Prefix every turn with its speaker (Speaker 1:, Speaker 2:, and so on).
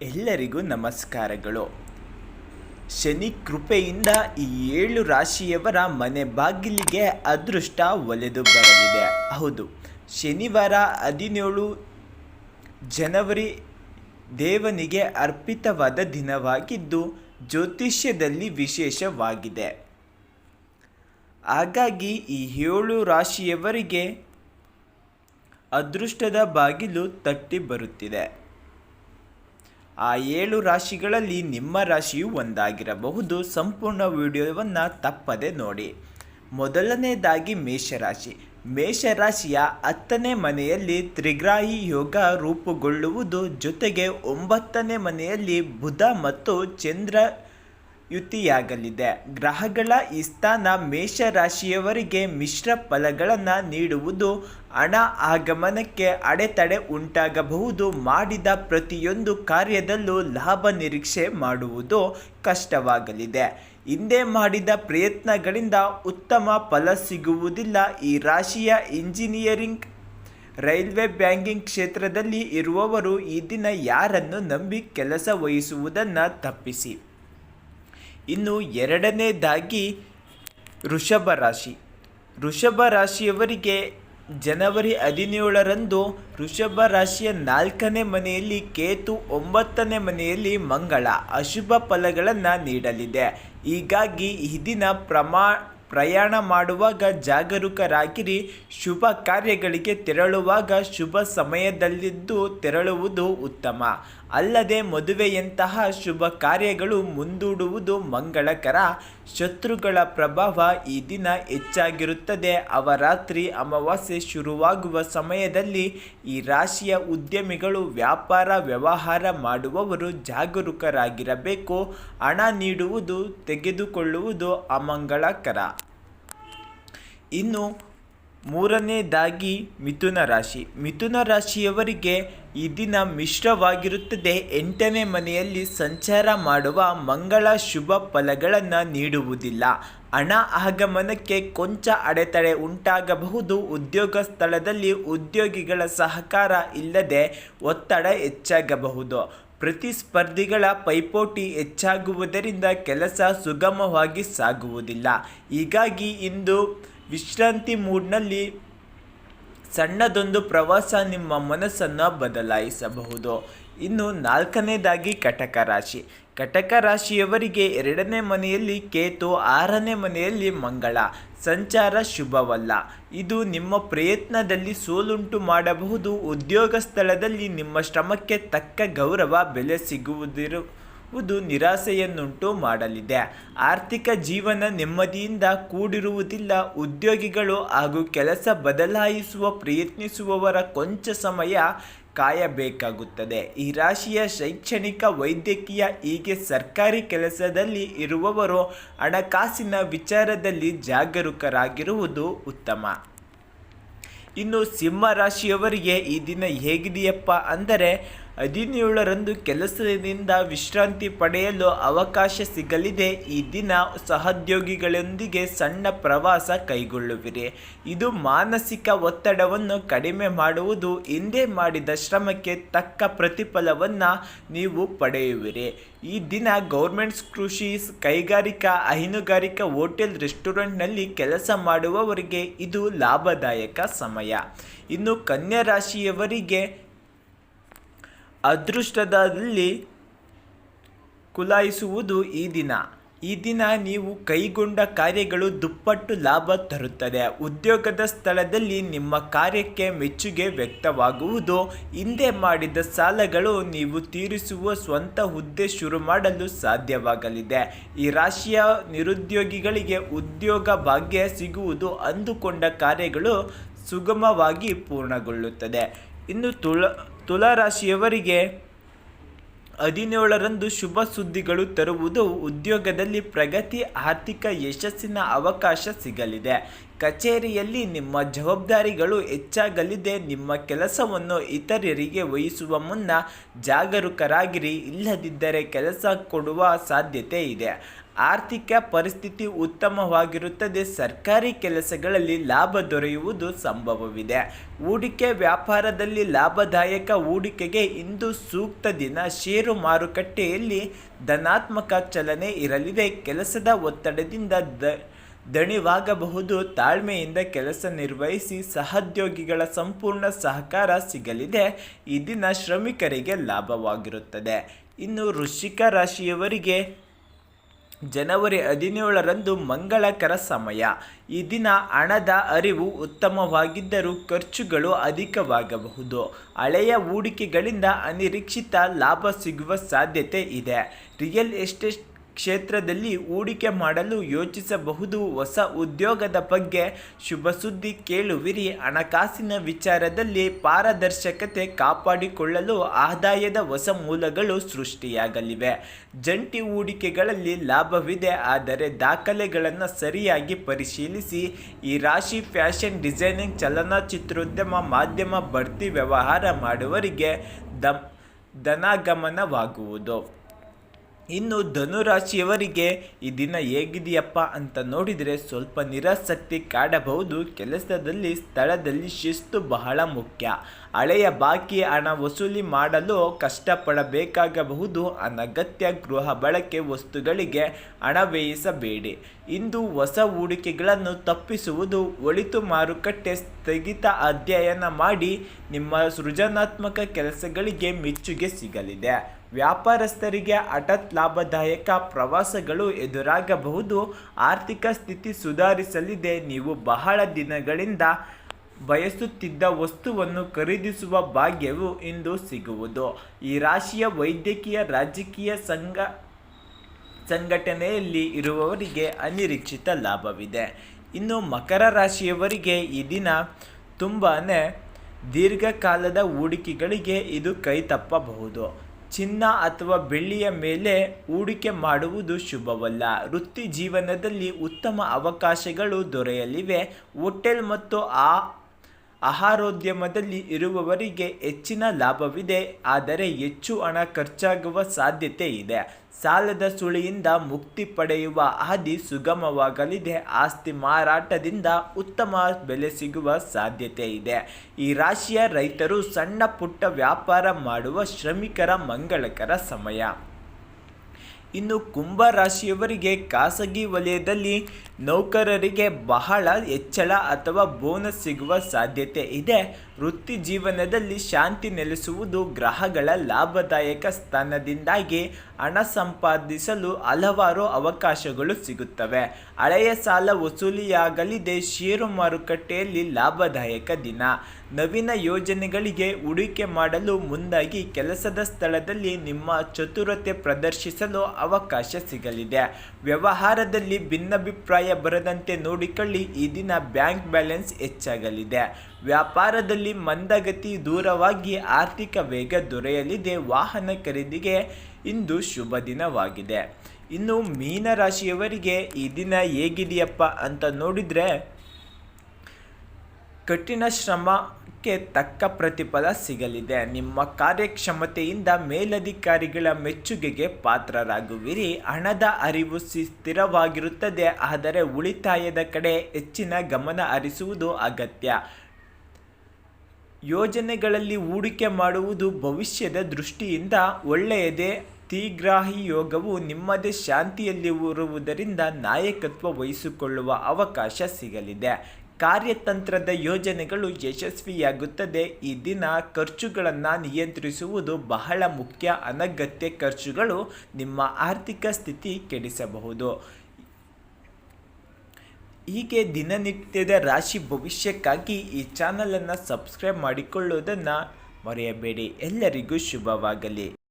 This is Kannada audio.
Speaker 1: ಎಲ್ಲರಿಗೂ ನಮಸ್ಕಾರಗಳು. ಶನಿ ಕೃಪೆಯಿಂದ ಈ ಏಳು ರಾಶಿಯವರ ಮನೆ ಬಾಗಿಲಿಗೆ ಅದೃಷ್ಟ ಒಲೆದು ಬರಲಿದೆ. ಹೌದು, ಶನಿವಾರ ಹದಿನೇಳು ಜನವರಿ ದೇವನಿಗೆ ಅರ್ಪಿತವಾದ ದಿನವಾಗಿದ್ದು ಜ್ಯೋತಿಷ್ಯದಲ್ಲಿ ವಿಶೇಷವಾಗಿದೆ. ಹಾಗಾಗಿ ಈ ಏಳು ರಾಶಿಯವರಿಗೆ ಅದೃಷ್ಟದ ಬಾಗಿಲು ತಟ್ಟಿ ಬರುತ್ತಿದೆ. ಆ ಏಳು ರಾಶಿಗಳಲ್ಲಿ ನಿಮ್ಮ ರಾಶಿಯು ಒಂದಾಗಿರಬಹುದು. ಸಂಪೂರ್ಣ ವಿಡಿಯೋವನ್ನು ತಪ್ಪದೆ ನೋಡಿ. ಮೊದಲನೇದಾಗಿ ಮೇಷರಾಶಿ. ಮೇಷರಾಶಿಯ ಹತ್ತನೇ ಮನೆಯಲ್ಲಿ ತ್ರಿಗ್ರಾಹಿ ಯೋಗ ರೂಪುಗೊಳ್ಳುವುದು ಜೊತೆಗೆ ಒಂಬತ್ತನೇ ಮನೆಯಲ್ಲಿ ಬುಧ ಮತ್ತು ಚಂದ್ರ ಯುತಿಯಾಗಲಿದೆ. ಗ್ರಹಗಳ ಈ ಸ್ಥಾನ ಮೇಷರಾಶಿಯವರಿಗೆ ಮಿಶ್ರ ಫಲಗಳನ್ನು ನೀಡುವುದು ಹಣ ಆಗಮನಕ್ಕೆ ಅಡೆತಡೆ ಉಂಟಾಗಬಹುದು. ಮಾಡಿದ ಪ್ರತಿಯೊಂದು ಕಾರ್ಯದಲ್ಲೂ ಲಾಭ ನಿರೀಕ್ಷೆ ಮಾಡುವುದು ಕಷ್ಟವಾಗಲಿದೆ. ಹಿಂದೆ ಮಾಡಿದ ಪ್ರಯತ್ನಗಳಿಂದ ಉತ್ತಮ ಫಲ ಸಿಗುವುದಿಲ್ಲ. ಈ ರಾಶಿಯ ಇಂಜಿನಿಯರಿಂಗ್, ರೈಲ್ವೆ ಬ್ಯಾಂಕಿಂಗ್ ಕ್ಷೇತ್ರದಲ್ಲಿ ಇರುವವರು ಈ ದಿನ ಯಾರನ್ನು ನಂಬಿ ಕೆಲಸ ವಹಿಸುವುದನ್ನು ತಪ್ಪಿಸಿ. ಇನ್ನು ಎರಡನೇದಾಗಿ ವೃಷಭ ರಾಶಿ. ವೃಷಭ ರಾಶಿಯವರಿಗೆ ಜನವರಿ ಹದಿನೇಳರಂದು ವೃಷಭ ರಾಶಿಯ ನಾಲ್ಕನೇ ಮನೆಯಲ್ಲಿ ಕೇತು ಒಂಬತ್ತನೇ ಮನೆಯಲ್ಲಿ ಮಂಗಳ ಅಶುಭ ಫಲಗಳನ್ನು ನೀಡಲಿದೆ. ಹೀಗಾಗಿ ಈ ದಿನ ಪ್ರಮಾ ಪ್ರಯಾಣ ಮಾಡುವಾಗ ಜಾಗರೂಕರಾಗಿರಿ. ಶುಭ ಕಾರ್ಯಗಳಿಗೆ ತೆರಳುವಾಗ ಶುಭ ಸಮಯದಲ್ಲಿದ್ದು ತೆರಳುವುದು ಉತ್ತಮ. ಅಲ್ಲದೆ ಮದುವೆಯಂತಹ ಶುಭ ಕಾರ್ಯಗಳು ಮುಂದೂಡುವುದು ಮಂಗಳಕರ. ಶತ್ರುಗಳ ಪ್ರಭಾವ ಈ ದಿನ ಹೆಚ್ಚಾಗಿರುತ್ತದೆ. ಅವರಾತ್ರಿ ಅಮಾವಾಸ್ಯೆ ಶುರುವಾಗುವ ಸಮಯದಲ್ಲಿ ಈ ರಾಶಿಯ ಉದ್ಯಮಿಗಳು ವ್ಯಾಪಾರ, ವ್ಯವಹಾರ ಮಾಡುವವರು ಜಾಗರೂಕರಾಗಿರಬೇಕು. ಹಣ ನೀಡುವುದು, ತೆಗೆದುಕೊಳ್ಳುವುದು ಅಮಂಗಳಕರ. ಇನ್ನು ಮೂರನೇದಾಗಿ ಮಿಥುನ ರಾಶಿ. ಮಿಥುನ ರಾಶಿಯವರಿಗೆ ಈ ದಿನ ಮಿಶ್ರವಾಗಿರುತ್ತದೆ. ಎಂಟನೇ ಮನೆಯಲ್ಲಿ ಸಂಚಾರ ಮಾಡುವ ಮಂಗಳ ಶುಭ ಫಲಗಳನ್ನು ನೀಡುವುದಿಲ್ಲ. ಹಣ ಆಗಮನಕ್ಕೆ ಕೊಂಚ ಅಡೆತಡೆ ಉಂಟಾಗಬಹುದು. ಉದ್ಯೋಗ ಸ್ಥಳದಲ್ಲಿ ಉದ್ಯೋಗಿಗಳ ಸಹಕಾರ ಇಲ್ಲದೆ ಒತ್ತಡ ಹೆಚ್ಚಾಗಬಹುದು. ಪ್ರತಿಸ್ಪರ್ಧಿಗಳ ಪೈಪೋಟಿ ಹೆಚ್ಚಾಗುವುದರಿಂದ ಕೆಲಸ ಸುಗಮವಾಗಿ ಸಾಗುವುದಿಲ್ಲ. ಹೀಗಾಗಿ ಇಂದು ವಿಶ್ರಾಂತಿ ಮೂಡ್ನಲ್ಲಿ ಸಣ್ಣದೊಂದು ಪ್ರವಾಸ ನಿಮ್ಮ ಮನಸ್ಸನ್ನು ಬದಲಾಯಿಸಬಹುದು. ಇನ್ನು ನಾಲ್ಕನೇದಾಗಿ ಕಟಕ ರಾಶಿ. ಕಟಕ ರಾಶಿಯವರಿಗೆ ಎರಡನೇ ಮನೆಯಲ್ಲಿ ಕೇತು, ಆರನೇ ಮನೆಯಲ್ಲಿ ಮಂಗಳ. ಸಂಚಾರ ಶುಭವಲ್ಲ. ಇದು ನಿಮ್ಮ ಪ್ರಯತ್ನದಲ್ಲಿ ಸೋಲುಂಟು ಮಾಡಬಹುದು. ಉದ್ಯೋಗ ಸ್ಥಳದಲ್ಲಿ ನಿಮ್ಮ ಶ್ರಮಕ್ಕೆ ತಕ್ಕ ಗೌರವ, ಬೆಲೆ ಸಿಗುವುದಿರು ವುದು ನಿರಾಸೆಯನ್ನುಂಟು ಮಾಡಲಿದೆ. ಆರ್ಥಿಕ ಜೀವನ ನೆಮ್ಮದಿಯಿಂದ ಕೂಡಿರುವುದಿಲ್ಲ. ಉದ್ಯೋಗಿಗಳು ಹಾಗೂ ಕೆಲಸ ಬದಲಾಯಿಸುವ ಪ್ರಯತ್ನಿಸುವವರ ಕೊಂಚ ಸಮಯ ಕಾಯಬೇಕಾಗುತ್ತದೆ. ಈ ರಾಶಿಯ ಶೈಕ್ಷಣಿಕ ವೈದ್ಯಕೀಯ, ಹೀಗೆ ಸರ್ಕಾರಿ ಕೆಲಸದಲ್ಲಿ ಇರುವವರು ಹಣಕಾಸಿನ ವಿಚಾರದಲ್ಲಿ ಜಾಗರೂಕರಾಗಿರುವುದು ಉತ್ತಮ. ಇನ್ನು ಸಿಂಹ ರಾಶಿಯವರಿಗೆ ಈ ದಿನ ಹೇಗಿದೆಯಪ್ಪ ಅಂದರೆ ಹದಿನೇಳರಂದು ಕೆಲಸದಿಂದ ವಿಶ್ರಾಂತಿ ಪಡೆಯಲು ಅವಕಾಶ ಸಿಗಲಿದೆ. ಈ ದಿನ ಸಹೋದ್ಯೋಗಿಗಳೊಂದಿಗೆ ಸಣ್ಣ ಪ್ರವಾಸ ಕೈಗೊಳ್ಳುವಿರಿ. ಇದು ಮಾನಸಿಕ ಒತ್ತಡವನ್ನು ಕಡಿಮೆ ಮಾಡುವುದು, ಹಿಂದೆ ಮಾಡಿದ ಶ್ರಮಕ್ಕೆ ತಕ್ಕ ಪ್ರತಿಫಲವನ್ನು ನೀವು ಪಡೆಯುವಿರಿ. ಈ ದಿನ ಗೌರ್ಮೆಂಟ್ಸ್ ಕೃಷಿ ಕೈಗಾರಿಕಾ ಹೈನುಗಾರಿಕಾ ಹೋಟೆಲ್ ರೆಸ್ಟೋರೆಂಟ್ನಲ್ಲಿ ಕೆಲಸ ಮಾಡುವವರಿಗೆ ಇದು ಲಾಭದಾಯಕ ಸಮಯ. ಇನ್ನು ಕನ್ಯಾ ರಾಶಿಯವರಿಗೆ ಅದೃಷ್ಟದಲ್ಲಿ ಕುಲಾಯಿಸುವುದು ಈ ದಿನ. ಈ ದಿನ ನೀವು ಕೈಗೊಂಡ ಕಾರ್ಯಗಳು ದುಪ್ಪಟ್ಟು ಲಾಭ ತರುತ್ತದೆ. ಉದ್ಯೋಗದ ಸ್ಥಳದಲ್ಲಿ ನಿಮ್ಮ ಕಾರ್ಯಕ್ಕೆ ಮೆಚ್ಚುಗೆ ವ್ಯಕ್ತವಾಗುವುದು. ಹಿಂದೆ ಮಾಡಿದ ಸಾಲಗಳು ನೀವು ತೀರಿಸುವ ಸ್ವಂತ ಹುದ್ದೆ ಶುರು ಮಾಡಲು ಸಾಧ್ಯವಾಗಲಿದೆ. ಈ ರಾಶಿಯ ನಿರುದ್ಯೋಗಿಗಳಿಗೆ ಉದ್ಯೋಗ ಭಾಗ್ಯ ಸಿಗುವುದು ಅಂದುಕೊಂಡ ಕಾರ್ಯಗಳು ಸುಗಮವಾಗಿ ಪೂರ್ಣಗೊಳ್ಳುತ್ತದೆ. ಇನ್ನು ತುಳ ತುಲಾರಾಶಿಯವರಿಗೆ ಹದಿನೇಳರಂದು ಶುಭ ಸುದ್ದಿಗಳು ತರುವುದು ಉದ್ಯೋಗದಲ್ಲಿ ಪ್ರಗತಿ, ಆರ್ಥಿಕ ಯಶಸ್ಸಿನ ಅವಕಾಶ ಸಿಗಲಿದೆ. ಕಚೇರಿಯಲ್ಲಿ ನಿಮ್ಮ ಜವಾಬ್ದಾರಿಗಳು ಹೆಚ್ಚಾಗಲಿದೆ. ನಿಮ್ಮ ಕೆಲಸವನ್ನು ಇತರರಿಗೆ ವಹಿಸುವ ಮುನ್ನ ಜಾಗರೂಕರಾಗಿರಿ. ಇಲ್ಲದಿದ್ದರೆ ಕೆಲಸ ಕೊಡುವ ಸಾಧ್ಯತೆ ಇದೆ. ಆರ್ಥಿಕ ಪರಿಸ್ಥಿತಿ ಉತ್ತಮವಾಗಿರುತ್ತದೆ, ಸರ್ಕಾರಿ ಕೆಲಸಗಳಲ್ಲಿ ಲಾಭ ದೊರೆಯುವುದು ಸಂಭವವಿದೆ. ಹೂಡಿಕೆ ವ್ಯಾಪಾರದಲ್ಲಿ ಲಾಭದಾಯಕ ಹೂಡಿಕೆಗೆ ಇಂದು ಸೂಕ್ತ ದಿನ. ಷೇರು ಮಾರುಕಟ್ಟೆಯಲ್ಲಿ ಧನಾತ್ಮಕ ಚಲನೆ ಇರಲಿದೆ. ಕೆಲಸದ ಒತ್ತಡದಿಂದ ದ, ದಣಿವಾಗಬಹುದು. ತಾಳ್ಮೆಯಿಂದ ಕೆಲಸ ನಿರ್ವಹಿಸಿ ಸಹೋದ್ಯೋಗಿಗಳ ಸಂಪೂರ್ಣ ಸಹಕಾರ ಸಿಗಲಿದೆ. ಈ ದಿನ ಶ್ರಮಿಕರಿಗೆ ಲಾಭವಾಗಿರುತ್ತದೆ. ಇನ್ನು ವೃಶ್ಚಿಕ ರಾಶಿಯವರಿಗೆ ಜನವರಿ ಹದಿನೇಳರಂದು ಮಂಗಳಕರ ಸಮಯ. ಈ ದಿನ ಹಣದ ಅರಿವು ಉತ್ತಮವಾಗಿದ್ದರೂ ಖರ್ಚುಗಳು ಅಧಿಕವಾಗಬಹುದು. ಹಳೆಯ ಹೂಡಿಕೆಗಳಿಂದ ಅನಿರೀಕ್ಷಿತ ಲಾಭ ಸಿಗುವ ಸಾಧ್ಯತೆ ಇದೆ. ರಿಯಲ್ ಎಸ್ಟೇಟ್ ಕ್ಷೇತ್ರದಲ್ಲಿ ಹೂಡಿಕೆ ಮಾಡಲು ಯೋಚಿಸಬಹುದು. ಹೊಸ ಉದ್ಯೋಗದ ಬಗ್ಗೆ ಶುಭ ಸುದ್ದಿ ಕೇಳುವಿರಿ. ಹಣಕಾಸಿನ ವಿಚಾರದಲ್ಲಿ ಪಾರದರ್ಶಕತೆ ಕಾಪಾಡಿಕೊಳ್ಳಲು ಆದಾಯದ ಹೊಸ ಮೂಲಗಳು ಸೃಷ್ಟಿಯಾಗಲಿವೆ. ಜಂಟಿ ಹೂಡಿಕೆಗಳಲ್ಲಿ ಲಾಭವಿದೆ, ಆದರೆ ದಾಖಲೆಗಳನ್ನು ಸರಿಯಾಗಿ ಪರಿಶೀಲಿಸಿ. ಈ ರಾಶಿ ಫ್ಯಾಷನ್ ಡಿಸೈನಿಂಗ್ ಚಲನಚಿತ್ರೋದ್ಯಮ ಮಾಧ್ಯಮ ಬಡ್ತಿ ವ್ಯವಹಾರ ಮಾಡುವವರಿಗೆ ದ ಧನಾಗಮನವಾಗುವುದು. ಇನ್ನು ಧನುರಾಶಿಯವರಿಗೆ ಈ ದಿನ ಹೇಗಿದೆಯಪ್ಪ ಅಂತ ನೋಡಿದರೆ ಸ್ವಲ್ಪ ನಿರಾಸಕ್ತಿ ಕಾಡಬಹುದು. ಕೆಲಸದಲ್ಲಿ, ಸ್ಥಳದಲ್ಲಿ ಶಿಸ್ತು ಬಹಳ ಮುಖ್ಯ. ಹಳೆಯ ಬಾಕಿ ಹಣ ವಸೂಲಿ ಮಾಡಲು ಕಷ್ಟಪಡಬೇಕಾಗಬಹುದು. ಅನಗತ್ಯ ಗೃಹ ಬಳಕೆ ವಸ್ತುಗಳಿಗೆ ಹಣ ವ್ಯಯಿಸಬೇಡಿ. ಇಂದು ಹೊಸ ಹೂಡಿಕೆಗಳನ್ನು ತಪ್ಪಿಸುವುದು ಒಳಿತು ಮಾರುಕಟ್ಟೆ ಸ್ಥಗಿತ ಅಧ್ಯಯನ ಮಾಡಿ ನಿಮ್ಮ ಸೃಜನಾತ್ಮಕ ಕೆಲಸಗಳಿಗೆ ಮೆಚ್ಚುಗೆ ಸಿಗಲಿದೆ. ವ್ಯಾಪಾರಸ್ಥರಿಗೆ ಹಠತ್ ಲಾಭದಾಯಕ ಪ್ರವಾಸಗಳು ಎದುರಾಗಬಹುದು. ಆರ್ಥಿಕ ಸ್ಥಿತಿ ಸುಧಾರಿಸಲಿದೆ. ನೀವು ಬಹಳ ದಿನಗಳಿಂದ ಬಯಸುತ್ತಿದ್ದ ವಸ್ತುವನ್ನು ಖರೀದಿಸುವ ಭಾಗ್ಯವು ಇಂದು ಸಿಗುವುದು. ಈ ರಾಶಿಯ ವೈದ್ಯಕೀಯ, ರಾಜಕೀಯ ಸಂಘ, ಸಂಘಟನೆಯಲ್ಲಿ ಇರುವವರಿಗೆ ಅನಿರೀಕ್ಷಿತ ಲಾಭವಿದೆ. ಇನ್ನು ಮಕರ ರಾಶಿಯವರಿಗೆ ಈ ದಿನ ತುಂಬಾ ದೀರ್ಘಕಾಲದ ಹೂಡಿಕೆಗಳಿಗೆ ಇದು ಕೈ ತಪ್ಪಬಹುದು. ಚಿನ್ನ ಅಥವಾ ಬೆಳ್ಳಿಯ ಮೇಲೆ ಹೂಡಿಕೆ ಮಾಡುವುದು ಶುಭವಲ್ಲ. ವೃತ್ತಿ ಜೀವನದಲ್ಲಿ ಉತ್ತಮ ಅವಕಾಶಗಳು ದೊರೆಯಲಿವೆ. ಹೋಟೆಲ್ ಮತ್ತು ಆ ಆಹಾರೋದ್ಯಮದಲ್ಲಿ ಇರುವವರಿಗೆ ಹೆಚ್ಚಿನ ಲಾಭವಿದೆ, ಆದರೆ ಹೆಚ್ಚು ಹಣ ಖರ್ಚಾಗುವ ಸಾಧ್ಯತೆ ಇದೆ. ಸಾಲದ ಸುಳಿಯಿಂದ ಮುಕ್ತಿ ಪಡೆಯುವ ಹಾದಿ ಸುಗಮವಾಗಲಿದೆ. ಆಸ್ತಿ ಮಾರಾಟದಿಂದ ಉತ್ತಮ ಬೆಲೆ ಸಿಗುವ ಸಾಧ್ಯತೆ ಇದೆ. ಈ ರಾಶಿಯ ರೈತರು ಸಣ್ಣ ಪುಟ್ಟ ವ್ಯಾಪಾರ ಮಾಡುವ ಶ್ರಮಿಕರ ಮಂಗಳಕರ ಸಮಯ. ಇನ್ನು ಕುಂಭ ರಾಶಿಯವರಿಗೆ ಖಾಸಗಿ ವಲಯದಲ್ಲಿ ನೌಕರರಿಗೆ ಬಹಳ ಹೆಚ್ಚಳ ಅಥವಾ ಬೋನಸ್ ಸಿಗುವ ಸಾಧ್ಯತೆ ಇದೆ. ವೃತ್ತಿ ಜೀವನದಲ್ಲಿ ಶಾಂತಿ ನೆಲೆಸುವುದು ಗ್ರಹಗಳ ಲಾಭದಾಯಕ ಸ್ಥಾನದಿಂದಾಗಿ ಹಣ ಸಂಪಾದಿಸಲು ಹಲವಾರು ಅವಕಾಶಗಳು ಸಿಗುತ್ತವೆ. ಹಳೆಯ ಸಾಲ ವಸೂಲಿಯಾಗಲಿದೆ. ಷೇರು ಮಾರುಕಟ್ಟೆಯಲ್ಲಿ ಲಾಭದಾಯಕ ದಿನ. ನವೀನ ಯೋಜನೆಗಳಿಗೆ ಹೂಡಿಕೆ ಮಾಡಲು ಮುಂದಾಗಿ ಕೆಲಸದ ಸ್ಥಳದಲ್ಲಿ ನಿಮ್ಮ ಚತುರತೆ ಪ್ರದರ್ಶಿಸಲು ಅವಕಾಶ ಸಿಗಲಿದೆ. ವ್ಯವಹಾರದಲ್ಲಿ ಭಿನ್ನಾಭಿಪ್ರಾಯ ಬರದಂತೆ ನೋಡಿಕೊಳ್ಳಿ. ಈ ದಿನ ಬ್ಯಾಂಕ್ ಬ್ಯಾಲೆನ್ಸ್ ಹೆಚ್ಚಾಗಲಿದೆ. ವ್ಯಾಪಾರದಲ್ಲಿ ಮಂದಗತಿ ದೂರವಾಗಿ ಆರ್ಥಿಕ ವೇಗ ದೊರೆಯಲಿದೆ. ವಾಹನ ಖರೀದಿಗೆ ಇಂದು ಶುಭ ದಿನವಾಗಿದೆ. ಇನ್ನು ಮೀನರಾಶಿಯವರಿಗೆ ಈ ದಿನ ಹೇಗಿದೆಯಪ್ಪ ಅಂತ ನೋಡಿದರೆ, ಕಠಿಣ ಶ್ರಮಕ್ಕೆ ತಕ್ಕ ಪ್ರತಿಫಲ ಸಿಗಲಿದೆ. ನಿಮ್ಮ ಕಾರ್ಯಕ್ಷಮತೆಯಿಂದ ಮೇಲಧಿಕಾರಿಗಳ ಮೆಚ್ಚುಗೆಗೆ ಪಾತ್ರರಾಗುವಿರಿ. ಹಣದ ಅರಿವು ಸ್ಥಿರವಾಗಿರುತ್ತದೆ. ಆದರೆ ಉಳಿತಾಯದ ಕಡೆ ಹೆಚ್ಚಿನ ಗಮನ ಹರಿಸುವುದು ಅಗತ್ಯ. ಯೋಜನೆಗಳಲ್ಲಿ ಹೂಡಿಕೆ ಮಾಡುವುದು ಭವಿಷ್ಯದ ದೃಷ್ಟಿಯಿಂದ ಒಳ್ಳೆಯದೇ ತೀಗ್ರಾಹಿ ಯೋಗವು ನಿಮ್ಮದೇ ಶಾಂತಿಯಲ್ಲಿರುವುದರಿಂದ ನಾಯಕತ್ವ ವಹಿಸಿಕೊಳ್ಳುವ ಅವಕಾಶ ಸಿಗಲಿದೆ. ಕಾರ್ಯತಂತ್ರದ ಯೋಜನೆಗಳು ಯಶಸ್ವಿಯಾಗುತ್ತದೆ. ಈ ದಿನ ಖರ್ಚುಗಳನ್ನು ನಿಯಂತ್ರಿಸುವುದು ಬಹಳ ಮುಖ್ಯ. ಅನಗತ್ಯ ಖರ್ಚುಗಳು ನಿಮ್ಮ ಆರ್ಥಿಕ ಸ್ಥಿತಿ ಕೆಡಿಸಬಹುದು. ಹೀಗೆ ದಿನನಿತ್ಯದ ರಾಶಿ ಭವಿಷ್ಯಕ್ಕಾಗಿ ಈ ಚಾನಲನ್ನು ಸಬ್ಸ್ಕ್ರೈಬ್ ಮಾಡಿಕೊಳ್ಳುವುದನ್ನು ಮರೆಯಬೇಡಿ. ಎಲ್ಲರಿಗೂ ಶುಭವಾಗಲಿ.